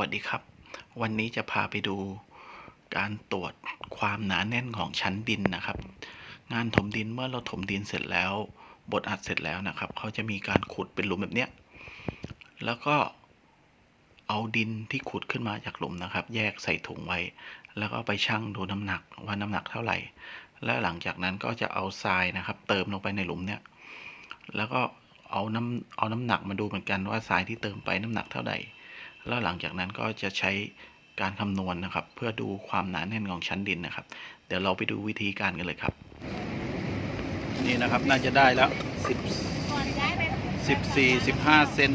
วัสดีครับ วันนี้จะพาไปดูการตรวจความหนาแน่นของชั้นดินนะครับ งานถมดินเมื่อเราถมดินเสร็จแล้ว บดอัดเสร็จแล้วนะครับ เขาจะมีการขุดเป็นหลุมแบบเนี้ยแล้วก็เอาดินที่ขุดขึ้นมาจากหลุมนะครับ แยกใส่ถุงไว้ แล้วก็ไปชั่งดูน้ำหนักว่าน้ำหนักเท่าไหร่ และหลังจากนั้นก็จะเอาทรายนะครับ เติมลงไปในหลุมเนี้ยแล้วก็เอาน้ำเอาน้ำหนักมาดูเหมือนกันว่าทรายที่เติมไปน้ำหนักเท่าไหร่ แล้วหลังจากนั้นก็จะใช้การคำนวณนะครับ เพื่อดูความหนาแน่นของชั้นดินนะครับ เดี๋ยวเราไปดูวิธีการกันเลยครับ นี่นะครับน่าจะได้แล้วสิบก่อนย้ายไปสิบสี่สิบห้าเซน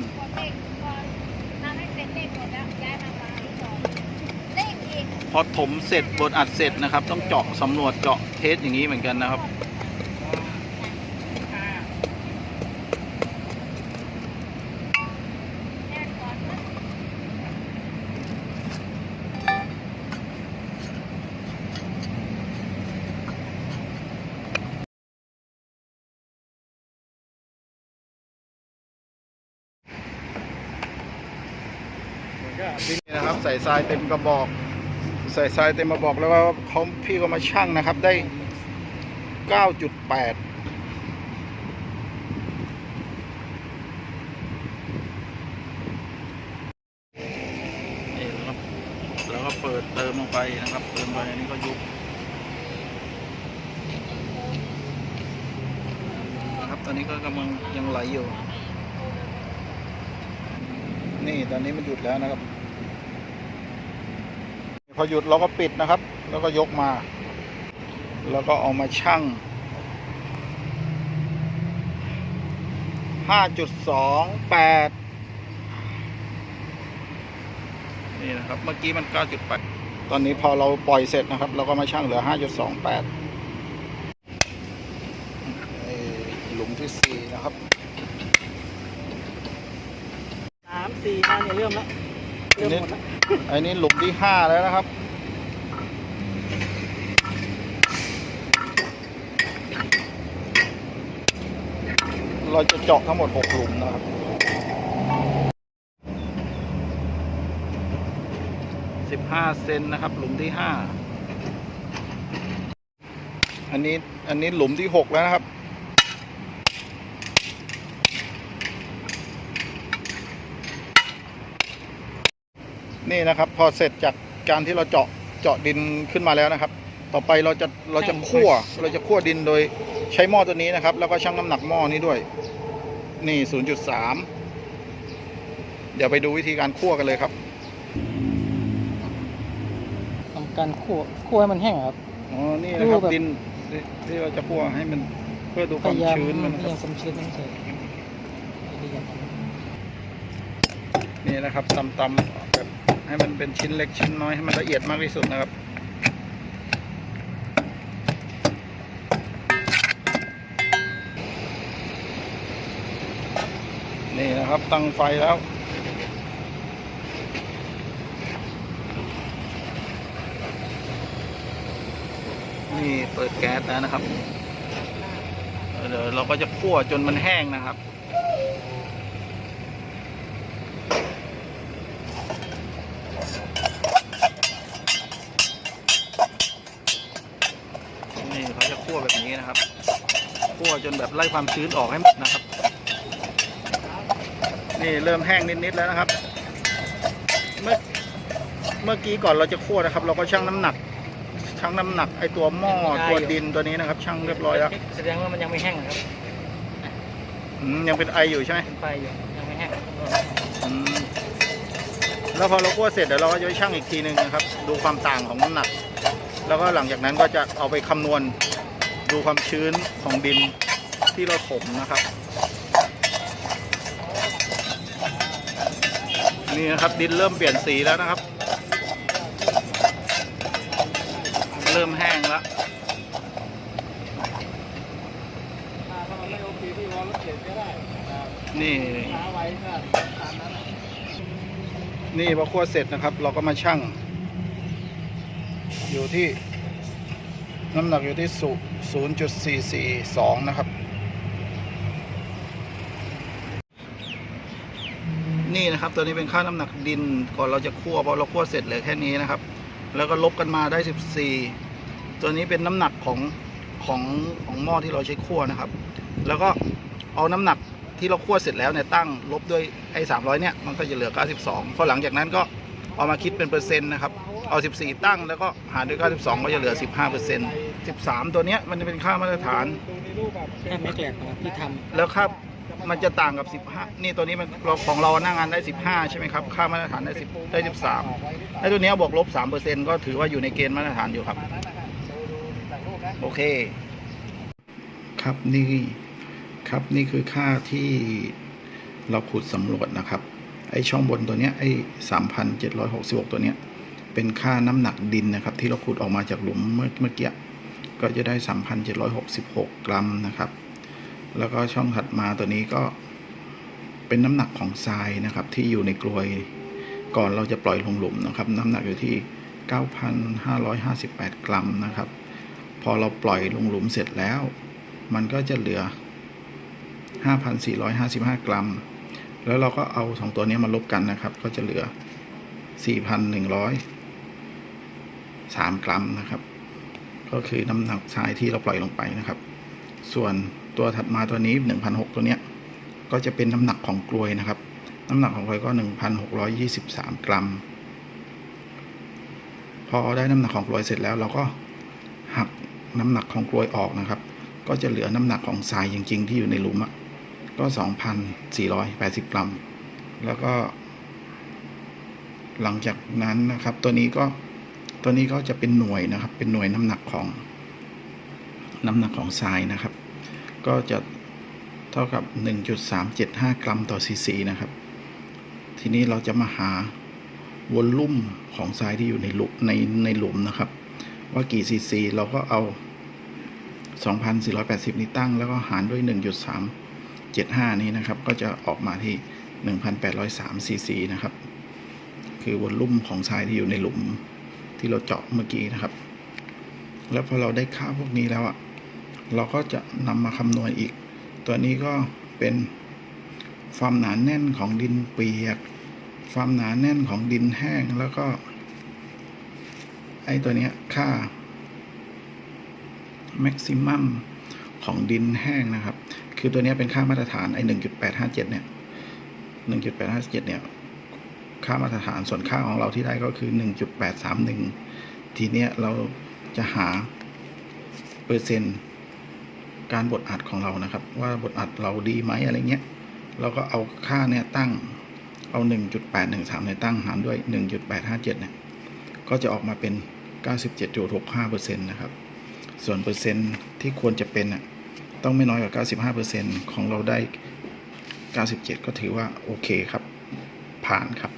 พอถมเสร็จบดอัดเสร็จนะครับ ต้องเจาะสำรวจเจาะเทสอย่างนี้เหมือนกันนะครับ แยกก่อนนะ นี่นะครับใส่ทรายเต็มกระบอก ใส่ทรายเต็มกระบอกแล้วว่าเขาพี่ก็มาชั่งนะครับได้9.8นี่นะครับแล้วก็เปิดเติมลงไปนะครับ เติมไปอันนี้ก็ยุบนะครับตอนนี้ก็กำลังยังไหลอยู่ นี่ตอนนี้มันหยุดแล้วนะครับพอหยุดเราก็ปิดนะครับ แล้วก็ยกมา แล้วก็เอามาชั่ง 5.28 นี่นะครับ เมื่อกี้มัน 9.8 ตอนนี้พอเราปล่อยเสร็จนะครับ เราก็มาชั่งเหลือ 5.28หลุมที่ 4 นะครับ สามสี่มาเนี่ยเริ่มแล้วเริ่มหมดแล้วอันนี้หลุมที่5แล้วนะครับ เราจะเจาะทั้งหมด6หลุมนะครับ15เซนนะครับ หลุมที่5อันนี้อันนี้หลุมที่6แล้วนะครับ นี่นะครับ พอเสร็จจากการที่เราเจาะเจาะดินขึ้นมาแล้วนะครับ ต่อไปเราจะเราจะคั่วเราจะคั่วดินโดยใช้หม้อตัวนี้นะครับ แล้วก็ชั่งน้ำหนักหม้อนี้ด้วย นี่ 0.3 เดี๋ยวไปดูวิธีการคั่วกันเลยครับทำการคั่วคั่วให้มันแห้งอะครับอ๋อนี่นะครับคั่วแบบดินที่ที่เราจะคั่วให้มันเพื่อดูคพวามยายามชื้นมันนะพคยายารัมบความชื้นมันใส่ละเอียด นี่นะครับตำตำแบบให้มันเป็นชิ้นเล็กชิ้นน้อยให้มันละเอียดมากที่สุดนะครับนี่นะครับตั้งไฟแล้ว นี่เปิดแก๊สแล้วนะครับ เดี๋ยวเราก็จะคั่วจนมันแห้งนะครับ นี่เขาจะ คั่วแบบนี้นะครับคั่วจนแบบไล่ความชื้นออกให้หมดนะครับ นี่เริ่มแห้งนิดๆแล้วนะครับ เมื่อเมื่อกี้ก่อนเราจะคั่วนะครับ เราก็ชั่งน้ำหนักชั่งน้ำหนักไอตัวหม้อตัวดินตัวนี้นะครับชั่งเรียบร้อยแล้วแสดงว่ามันยังไม่แห้งนะครับอืมยังเป็นไออยู่ใช่ไหมเป็นไฟอยู่ยังไม่แห้งอืมแล้วพอเราคั่วเสร็จเดี๋ยวเราก็จะไปชั่งอีกทีหนึ่งนะครับ ดูความต่างของน้ำหนัก แล้วก็หลังจากนั้นก็จะเอาไปคำนวณ ดูความชื้นของดินที่เราถมนะครับ นี่นะครับดินเริ่มเปลี่ยนสีแล้วนะครับ เริ่มแห้งแล้วนี่นี่พอขั้วเสร็จนะครับ เราก็มาชั่ง อยู่ที่น้ำหนักอยู่ที่สู 0.442 นะครับ นี่นะครับตัวนี้เป็นค่าน้ำหนักดินก่อนเราจะคั่วพอเราคั่วเสร็จเหลือแค่นี้นะครับ แล้วก็ลบกันมาได้ 14 ตัวนี้เป็นน้ำหนักของของของหม้อที่เราใช้คั่วนะครับ แล้วก็เอาน้ำหนักที่เราคั่วเสร็จแล้วเนี่ยตั้งลบด้วยไอ้300 เนี่ยมันก็จะเหลือ 92 พอหลังจากนั้นก็ เอามาคิดเป็นเปอร์เซ็นต์นะครับ เอา 14 ตั้งแล้วก็หารด้วย 92 ก็จะเหลือ 15เปอร์เซ็นต์13 ตัวเนี้ยมันจะเป็นค่ามาตรฐานแค่ไม่แกลกนะครับที่ทแล้วค่ามันจะต่างกับ 15 นี่ตัวนี้มันเราของเราหน้างานได้ 15 ใช่ไหมครับ ค่ามาตรฐานได้ 10 ได้ 13ไอ้ตัวเนี้ยบวกลบ3%ก็ถือว่าอยู่ในเกณฑ์มาตรฐานอยู่ครับ โอเค ครับนี่ครับนี่คือค่าที่เราขุดสำรวจนะครับ ไอ้ช่องบนตัวเนี้ยไอ้3,766ตัวเนี้ยเป็นค่าน้ำหนักดินนะครับ ที่เราขุดออกมาจากหลุมเมื่อเมื่อกี้ก็จะได้3,766กสิบหกกรัมนะครับ แล้วก็ช่องถัดมาตัวนี้ก็เป็นน้ำหนักของทรายนะครับ ที่อยู่ในกลวยก่อนเราจะปล่อยลงหลุมนะครับ น้ำหนักอยู่ที่ 9,558 กรัมนะครับ พอเราปล่อยลงหลุมเสร็จแล้ว มันก็จะเหลือ 5,455 กรัม แล้วเราก็เอาสองตัวนี้มาลบกันนะครับ ก็จะเหลือ 4,103 กรัมนะครับ ก็คือน้ำหนักทรายที่เราปล่อยลงไปนะครับ ส่วนตัวถัดมาตัวนี้1,600ตัวเนี้ย ก็จะเป็นน้ำหนักของกลวยนะครับ น้ำหนักของกลวยก็ 1,623 กรัม พอได้น้ำหนักของกลวยเสร็จแล้วเราก็หักน้ำหนักของกลวยออกนะครับ ก็จะเหลือน้ำหนักของทรายจริง ๆ ที่อยู่ในหลุมอะ ก็ 2,480 กรัม แล้วก็ หลังจากนั้นนะครับ ตัวนี้ก็ตัวนี้ก็จะเป็นหน่วยนะครับ เป็นหน่วยน้ำหนักของ น้ำหนักของทรายนะครับ ก็จะเท่ากับ 1.375 กรัมต่อซีซีนะครับ ทีนี้เราจะมาหาวอลลุ่มของทรายที่อยู่ในหลุมในในหลุมนะครับ ว่ากี่ซีซี เราก็เอา 2,480 นี้ตั้ง แล้วก็หารด้วย 75 นี้นะครับ ก็จะออกมาที่ 1,803 ซีซีนะครับ คือวอลลุ่มของทรายที่อยู่ในหลุมที่เราเจาะเมื่อกี้นะครับ แล้วพอเราได้ค่าพวกนี้แล้วอะเราก็จะนำมาคำนวณอีก ตัวนี้ก็เป็นความหนาแน่นของดินเปียก ความหนาแน่นของดินแห้งแล้วก็ ไอ้ตัวเนี้ยค่า maximum ของดินแห้งนะครับ คือตัวนี้เป็นค่ามาตรฐานไอ้1.857เจ็ดเนี่ย1.857เจ็ดเนี่ยค่ามาตรฐานส่วนค่าของเราที่ได้ก็คือ1.831ทีเนี้ยเราจะหาเปอร์เซ็นต์การบดอัดของเรานะครับ ว่าบดอัดเราดีไหมอะไรเงี้ยเราก็เอาค่าเนี่ยตั้งเอา1.813เนี่ยตั้งหารด้วย1.857เจ็ดเนี่ยก็จะออกมาเป็น97.65%นต์นะครับ ส่วนเปอร์เซ็นต์ที่ควรจะเป็นน่ะ ต้องไม่น้อยกว่า 95%ของเราได้ 97 ก็ถือว่าโอเคครับ ผ่านครับ